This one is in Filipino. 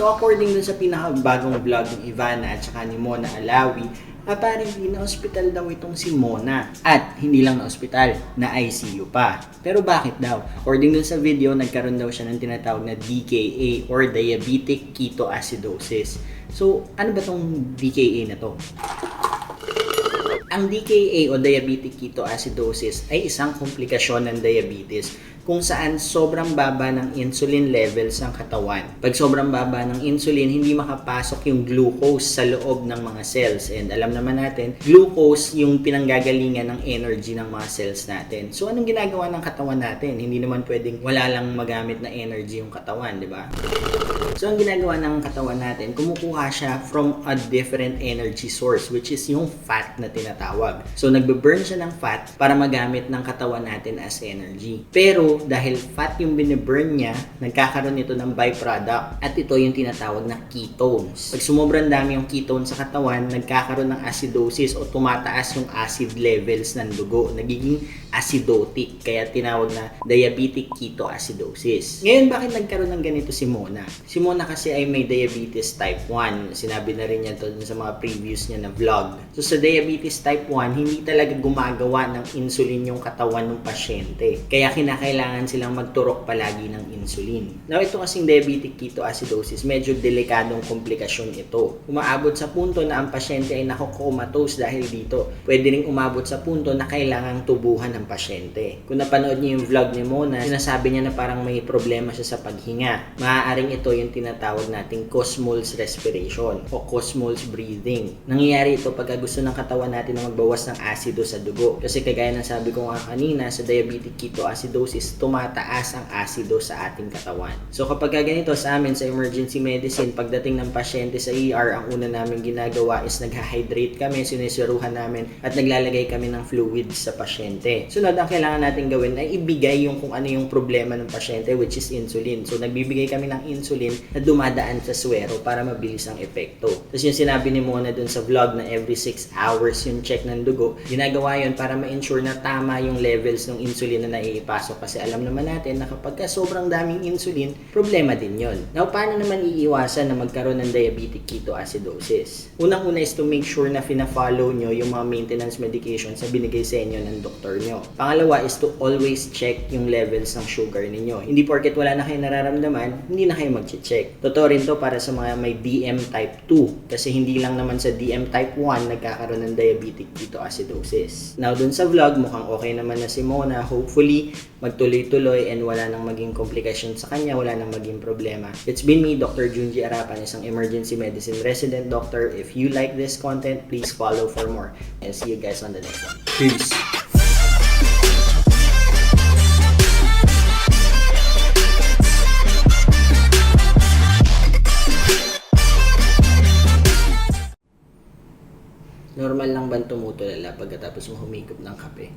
So according dun sa pinakabagong vlog ng Ivana at saka ni Mona Alawi, apparently na hospital daw itong si Mona. At hindi lang na hospital, na ICU pa. Pero bakit daw? According dun sa video, nagkaroon daw siya ng tinatawag na DKA or Diabetic Ketoacidosis. So ano ba tong DKA na to? Ang DKA o diabetic ketoacidosis ay isang komplikasyon ng diabetes kung saan sobrang baba ng insulin levels ng katawan. Pag sobrang baba ng insulin, hindi makapasok yung glucose sa loob ng mga cells. And alam naman natin, glucose yung pinanggagalingan ng energy ng mga cells natin. So anong ginagawa ng katawan natin? Hindi naman pwedeng wala lang magamit na energy yung katawan, di ba? So, ang ginagawa ng katawan natin, kumukuha siya from a different energy source, which is yung fat na tinatawag. So, nagbe-burn siya ng fat para magamit ng katawan natin as energy. Pero, dahil fat yung biniburn niya, nagkakaroon ito ng byproduct. At ito yung tinatawag na ketones. Pag sumubrang dami yung ketones sa katawan, nagkakaroon ng acidosis o tumataas yung acid levels ng dugo. Nagiging acidotic, kaya tinawag na diabetic ketoacidosis. Ngayon, bakit nagkaroon ng ganito si Mona? Si Mona kasi ay may diabetes type 1. Sinabi na rin niya to sa mga previous niya na vlog. So sa diabetes type 1, hindi talaga gumagawa ng insulin yung katawan ng pasyente. Kaya kinakailangan silang magturok palagi ng insulin. Now ito kasing diabetic ketoacidosis, medyo delikadong komplikasyon ito. Umaabot sa punto na ang pasyente ay nakocomatose dahil dito. Pwede ring umabot sa punto na kailangang tubuhan ng pasyente. Kung napanood niyo yung vlog ni Mona, sinasabi niya na parang may problema siya sa paghinga. Maaaring ito yung tinatawag nating Cosmol's respiration o Cosmol's breathing. Nangyayari ito pagka gusto ng katawan natin na magbawas ng asido sa dugo. Kasi kagaya ng sabi ko nga kanina, sa diabetic ketoacidosis, tumataas ang asido sa ating katawan. So kapag ganito sa amin sa emergency medicine, pagdating ng pasyente sa ER, ang una namin ginagawa is nagha-hydrate kami, sinisiruhan namin at naglalagay kami ng fluids sa pasyente. Sunod, ang kailangan natin gawin ay ibigay yung kung ano yung problema ng pasyente which is insulin. So nagbibigay kami ng insulin na dumadaan sa swero para mabilis ang epekto. Tapos yung sinabi ni Mona dun sa vlog na every 6 hours yung check ng dugo, ginagawa yun para ma-ensure na tama yung levels ng insulin na naiipasok kasi alam naman natin na kapag ka sobrang daming insulin, problema din yon. Now, paano naman iiwasan na magkaroon ng diabetic ketoacidosis? Unang-una is to make sure na fina-follow nyo yung mga maintenance medications na binigay sa inyo ng doktor nyo. Pangalawa is to always check yung levels ng sugar ninyo. Hindi porket wala na kayo nararamdaman, hindi na kayo mag-check. Totoo rin to para sa mga may DM type 2 kasi hindi lang naman sa DM type 1 nagkakaroon ng diabetic ketoacidosis. Now, dun sa vlog, mukhang okay naman na si Mona. Hopefully, magtuloy-tuloy and wala nang maging komplikasyon sa kanya, wala nang maging problema. It's been me, Dr. Junji Arapan, isang emergency medicine resident doctor. If you like this content, please follow for more. And see you guys on the next one. Peace! Normal lang ba tumutulala pagkatapos mo humigop ng kape?